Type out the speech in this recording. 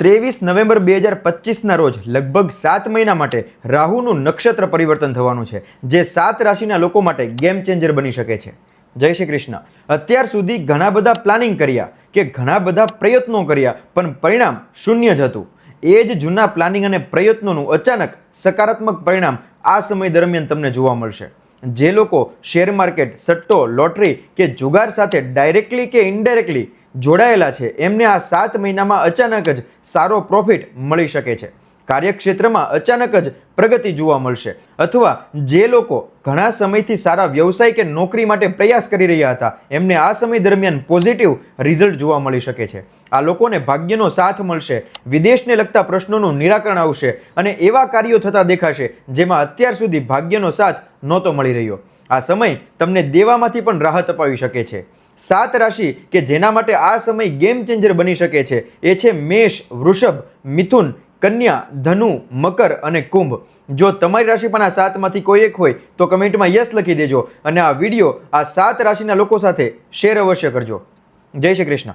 ત્રેવીસ નવેમ્બર બે હજાર પચીસના રોજ લગભગ સાત મહિના માટે રાહુનું નક્ષત્ર પરિવર્તન થવાનું છે, જે સાત રાશિના લોકો માટે ગેમ ચેન્જર બની શકે છે. જય શ્રી કૃષ્ણ. અત્યાર સુધી ઘણા બધા પ્લાનિંગ કર્યા કે ઘણા બધા પ્રયત્નો કર્યા, પણ પરિણામ શૂન્ય જ હતું. એ જ જૂના પ્લાનિંગ અને પ્રયત્નોનું અચાનક સકારાત્મક પરિણામ આ સમય દરમિયાન તમને જોવા મળશે. જે લોકો શેર માર્કેટ સટ્ટો લોટરી કે જુગાર સાથે ડાયરેક્ટલી કે ઇનડાયરેક્ટલી જોડાયેલા છે. એમને આ સાત મહિનામાં અચાનક જ સારો પ્રોફિટ મળી શકે છે. કાર્યક્ષેત્રમાં અચાનક જ પ્રગતિ જોવા મળશે. અથવા જે લોકો ઘણા સમયથી સારા વ્યવસાય કે નોકરી માટે પ્રયાસ કરી રહ્યા હતા, એમને આ સમય દરમિયાન પોઝિટિવ રિઝલ્ટ જોવા મળી શકે છે. આ લોકોને ભાગ્યનો સાથ મળશે. વિદેશને લગતા પ્રશ્નોનું નિરાકરણ આવશે અને એવા કાર્યો થતા દેખાશે જેમાં અત્યાર સુધી ભાગ્યનો સાથ નહોતો મળી રહ્યો. આ સમય તમને દેવામાંથી પણ રાહત અપાવી શકે છે. સાત રાશિ કે જેના માટે આ સમય ગેમ ચેન્જર બની શકે છે. એ છે મેષ, વૃષભ, મિથુન, કન્યા, ધનુ, મકર અને કુંભ. જો તમારી રાશિ પણ આ સાતમાંથી કોઈ એક હોય, તો કમેન્ટમાં યસ લખી દેજો અને આ વીડિયો આ સાત રાશિના લોકો સાથે શેર અવશ્ય કરજો. જય શ્રી કૃષ્ણ.